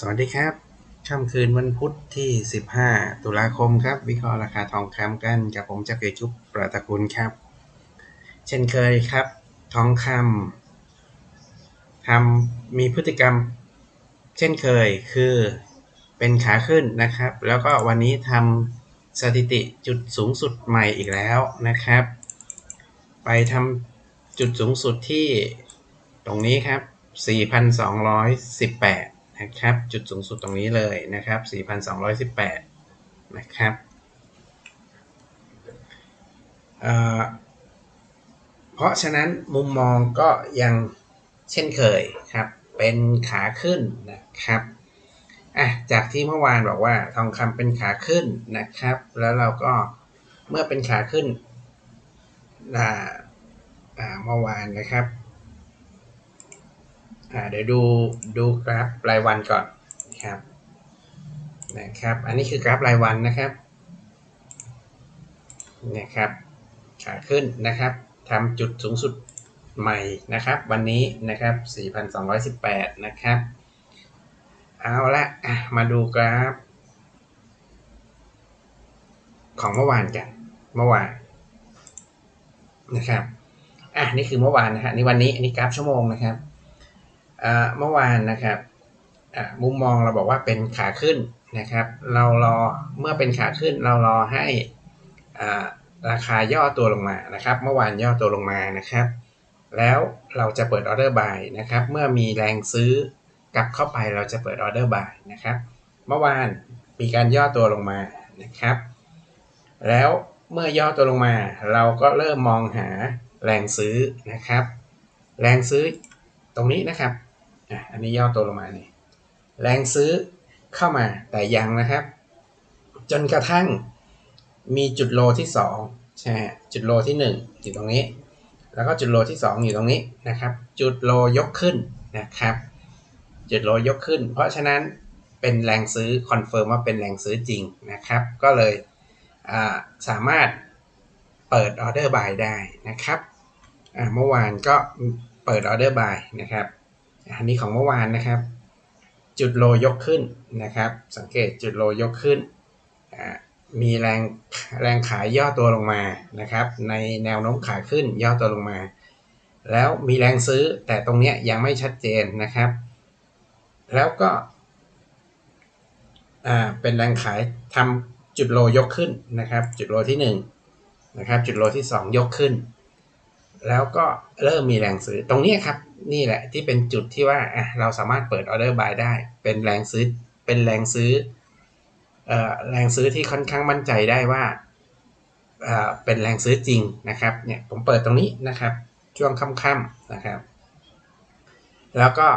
สวัสดีครับ ค่ำคืนวันพุธที่ 15 ตุลาคมครับ วิเคราะห์ราคาทองคำกันกับผมจะเกิดชุบประตะกุลครับ เช่นเคยครับ ทองคำทำมีพฤติกรรม เช่นเคยคือเป็นขาขึ้นนะครับ แล้วก็วันนี้ทำสถิติจุดสูงสุดใหม่อีกแล้วนะครับ ไปทำจุดสูงสุดที่ตรงนี้ครับ 4,218 นะครับ จุดสูงสุดตรงนี้เลยนะครับ 4,218 นะครับเเพราะฉะนั้นมุมมองก็ยังเช่นเคยครับ เป็นขาขึ้นนะครับอะจากที่เมื่อวานบอกว่าทองคำเป็นขาขึ้นนะครับ แล้วเราก็เมื่อเป็นขาขึ้นเมื่อวานนะครับ เดี๋ยวดูดูกราฟรายวันก่อนนะครับนะครับ อันนี้คือกราฟรายวันนะครับนะครับขาขึ้นนะครับทำจุดสูงสุดใหม่นะครับ วันนี้นะครับ 4,218 นะครับ เอาละะมาดูกราฟ ของเมื่อวานกันเมื่อวานนะครับอะนี่คือเมื่อวานนะฮะนี่วันนี้อันนี้กราฟชั่วโมงนะครับ เมื่อวานนะครับมุมมองเราบอกว่าเป็นขาขึ้นนะครับ เรารอเมื่อเป็นขาขึ้นเรารอให้ราคาย่อตัวลงมานะครับ เมื่อวานย่อตัวลงมานะครับ แล้วเราจะเปิดออเดอร์บายนะครับ เมื่อมีแรงซื้อกลับเข้าไปเราจะเปิดออเดอร์บายนะครับ เมื่อวานมีการย่อตัวลงมานะครับ แล้วเมื่อย่อตัวลงมา เราก็เริ่มมองหาแรงซื้อนะครับ แรงซื้อตรงนี้นะครับ อันนี้ย่อตัวลงมาเนี่ยแรงซื้อเข้ามาแต่ยังนะครับ จนกระทั่งมีจุดโลที่2ใช่จุดโลที่ 1 อยู่ตรงนี้ แล้วก็จุดโลที่ 2 อยู่ตรงนี้นะครับ จุดโลยกขึ้นนะครับ จุดโลยกขึ้น เพราะฉะนั้นเป็นแรงซื้อคอนเฟิร์มว่าเป็นแรงซื้อจริงนะครับ ก็เลยสามารถเปิดออเดอร์บายได้นะครับเมื่อวานก็เปิดออเดอร์บายนะครับ อันนี้ของเมื่อวานนะครับ จุดโลยกขึ้นนะครับ สังเกตจุดโลยกขึ้น มีแรงแรงขายย่อตัวลงมานะครับ ในแนวโน้มขาขึ้นย่อตัวลงมา แล้วมีแรงซื้อแต่ตรงนี้ยังไม่ชัดเจนนะครับ แล้วก็เป็นแรงขายทำจุดโลยกขึ้นนะครับ จุดโลที่1นะครับจุดโลที่ 2 ยกขึ้น แล้วก็เริ่มมีแรงซื้อตรงนี้ครับนี่แหละที่เป็นจุดที่ว่าเราสามารถเปิดออเดอร์บายได้ เป็นแรงซื้อเป็นแรงซื้อแรงซื้อที่ค่อนข้างมั่นใจได้ว่าเป็นแรงซื้อจริงนะครับเนี่ยผมเปิดตรงนี้นะครับ ช่วงค่ำๆนะครับ แล้วก็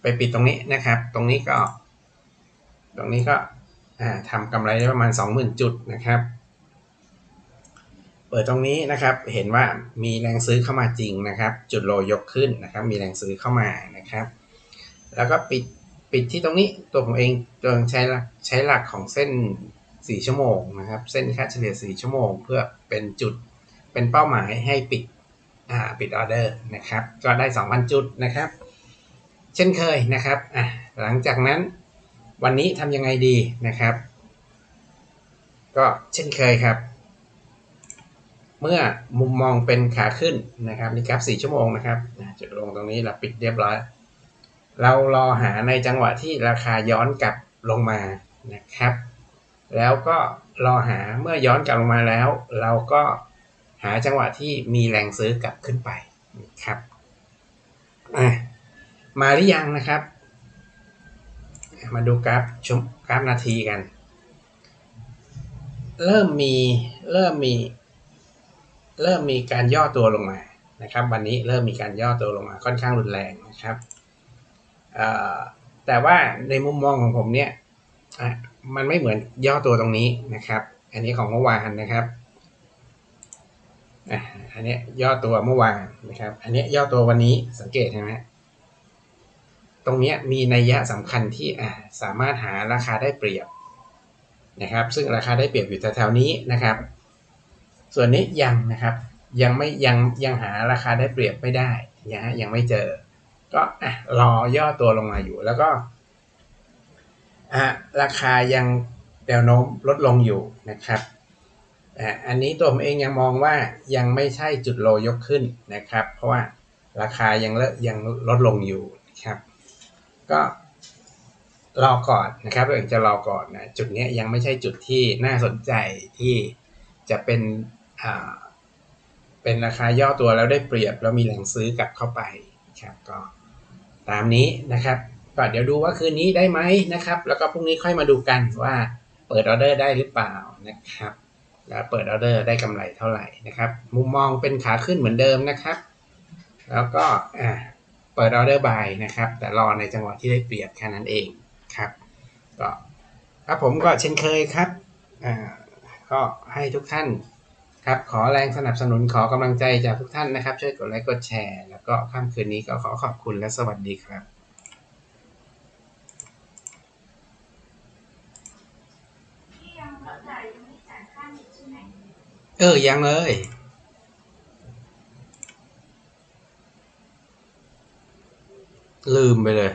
ไปปิดตรงนี้นะครับ ตรงนี้ก็ ตรงนี้ก็ทำกำไรได้ประมาณ 20,000 จุดนะครับ ปิดตรงนี้นะครับ เห็นว่ามีแรงซื้อเข้ามาจริงนะครับ จุดโลยกขึ้นนะครับ มีแรงซื้อเข้ามานะครับ แล้วก็ปิดปิดที่ตรงนี้ตัวผมเองตัวใช้ใช้หลักของเส้น 4 ชั่วโมงนะครับ เส้นค่าเฉลี่ย 4 ชั่วโมง เพื่อเป็นจุดเป็นเป้าหมายให้ปิดอ่าปิดออเดอร์นะครับ ก็ได้ 2,000 จุดนะครับ เช่นเคยนะครับอะหลังจากนั้นวันนี้ทำยังไงดีนะครับ ก็เช่นเคยครับ เมื่อมุมมองเป็นขาขึ้นนะครับนี่กราฟ4ชั่วโมงนะครับจุดลงตรงนี้เราปิดเรียบร้อย เรารอหาในจังหวะที่ราคาย้อนกลับลงมานะครับ แล้วก็รอหาเมื่อย้อนกลับลงมาแล้ว เราก็หาจังหวะที่มีแรงซื้อกลับขึ้นไปนครับมาหรือยังนะครับ มาดูกราฟชมกราฟนาทีกัน เริ่มมีเริ่มมี เริ่มมีการย่อตัวลงมานะครับ วันนี้เริ่มมีการย่อตัวลงมาค่อนข้างรุนแรงนะครับแต่ว่าในมุมมองของผมเนี่ยมันไม่เหมือนย่อตัวตรงนี้นะครับ อันนี้ของเมื่อวานนะครับอันนี้ย่อตัวเมื่อวานนะครับ อันนี้ย่อตัววันนี้สังเกตใช่ไหมตรงนี้มีนัยยะสำคัญที่สามารถหาราคาได้เปรียบนะครับ ซึ่งราคาได้เปรียบอยู่แถวๆนี้นะครับ ส่วนนี้ยังนะครับ ยังไม่ยังยังหาราคาได้เปรียบไม่ได้นะฮะยังไม่เจอ ก็อะรอย่อตัวลงมาอยู่แล้วก็อะราคายังแนวโน้มลดลงอยู่นะครับอะอันนี้ตัวผมเองยังมองว่ายังไม่ใช่จุดโลยกขึ้นนะครับ เพราะว่าราคายังเลยังลดลงอยู่นะครับก็รอก่อนนะครับเราจะรอก่อนนะจุดนี้ยังไม่ใช่จุดที่น่าสนใจที่จะเป็น เป็นราคาย่อตัวแล้วได้เปรียบแล้วมีแหล่งซื้อกลับเข้าไปครับก็ตามนี้นะครับก็เดี๋ยวดูว่าคืนนี้ได้ไหมนะครับ แล้วก็พรุ่งนี้ค่อยมาดูกันว่าเปิดออเดอร์ได้หรือเปล่านะครับ แล้วเปิดออเดอร์ได้กำไรเท่าไหร่นะครับ มุมมองเป็นขาขึ้นเหมือนเดิมนะครับ แล้วก็อ่าเปิดออเดอร์บายนะครับ แต่รอในจังหวะที่ได้เปรียบแค่นั้นเองครับ ก็ครับผมก็เช่นเคยครับอ่าก็ให้ทุกท่าน ครับขอแรงสนับสนุนขอกำลังใจจากทุกท่านนะครับ ช่วยกดไลค์กดแชร์ แล้วก็ค่ำคืนนี้ก็ขอขอบคุณและสวัสดีครับที่ยังเข้าใจยังไม่จ่ายค่าเน็ตใช่ไหมเออ ยังเลย ลืมไปเลย